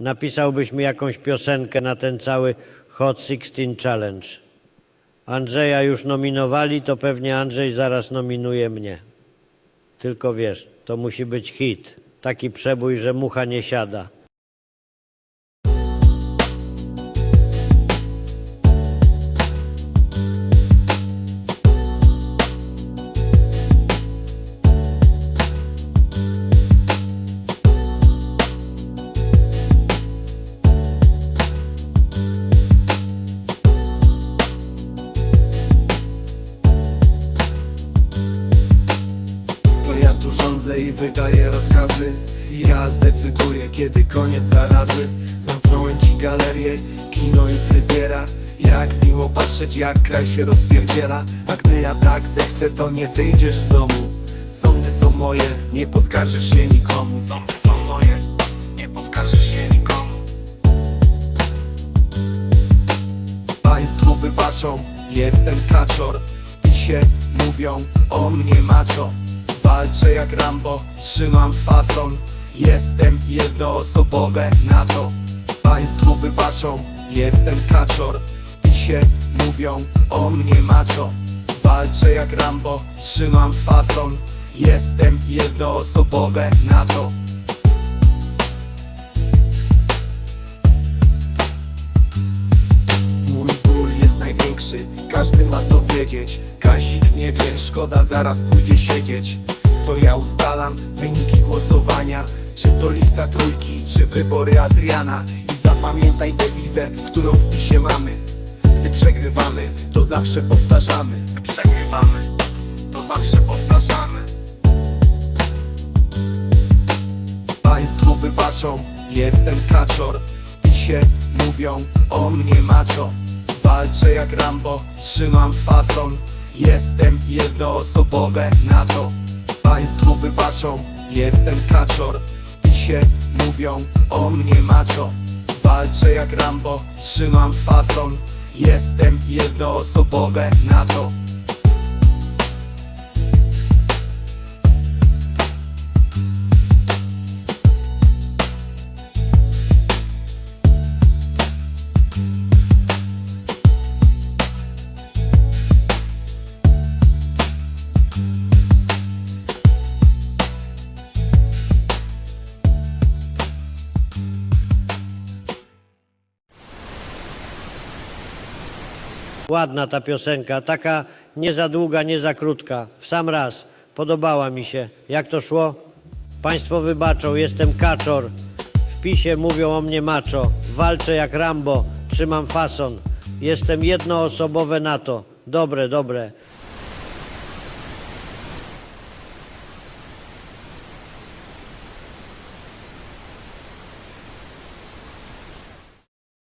napisałbyś mi jakąś piosenkę na ten cały Hot 16 Challenge. Andrzeja już nominowali, to pewnie Andrzej zaraz nominuje mnie. Tylko wiesz, to musi być hit. Taki przebój, że mucha nie siada. Tu rządzę i wydaję rozkazy. Ja zdecyduję, kiedy koniec zarazy. Zamknąłem ci galerię, kino i fryzjera. Jak miło patrzeć, jak kraj się rozpierdziela. A gdy ja tak zechcę, to nie wyjdziesz z domu. Sądy są moje, nie poskarżysz się nikomu. Sądy są moje, nie poskarżysz się nikomu. Państwo wybaczą, jestem kaczor. W pisie mówią o mnie macho Walczę jak Rambo, trzymam fason Jestem jednoosobowe NATO Państwo wybaczą, jestem kaczor. W pisie mówią o mnie macho. Walczę jak Rambo, trzymam fason Jestem jednoosobowe NATO Mój ból jest największy, każdy ma to wiedzieć. Kazik nie wie, szkoda zaraz pójdzie siedzieć To ja ustalam wyniki głosowania. Czy to lista trójki, czy wybory Adriana? I zapamiętaj dewizę, którą w pisie mamy. Gdy przegrywamy, to zawsze powtarzamy. Gdy przegrywamy, to zawsze powtarzamy. Państwo wybaczą, jestem kaczor. W pisie mówią o mnie macho. Walczę jak Rambo, trzymam fason. Jestem jednoosobowe NATO Państwo wybaczą, jestem kaczor. W pisie mówią o mnie macho. Walczę jak Rambo, trzymam fason. Jestem jednoosobowe NATO Ładna ta piosenka, taka nie za długa, nie za krótka. W sam raz. Podobała mi się. Jak to szło? Państwo wybaczą, jestem kaczor. W pisie mówią o mnie macho. Walczę jak Rambo, trzymam fason. Jestem jednoosobowe NATO. Dobre, dobre.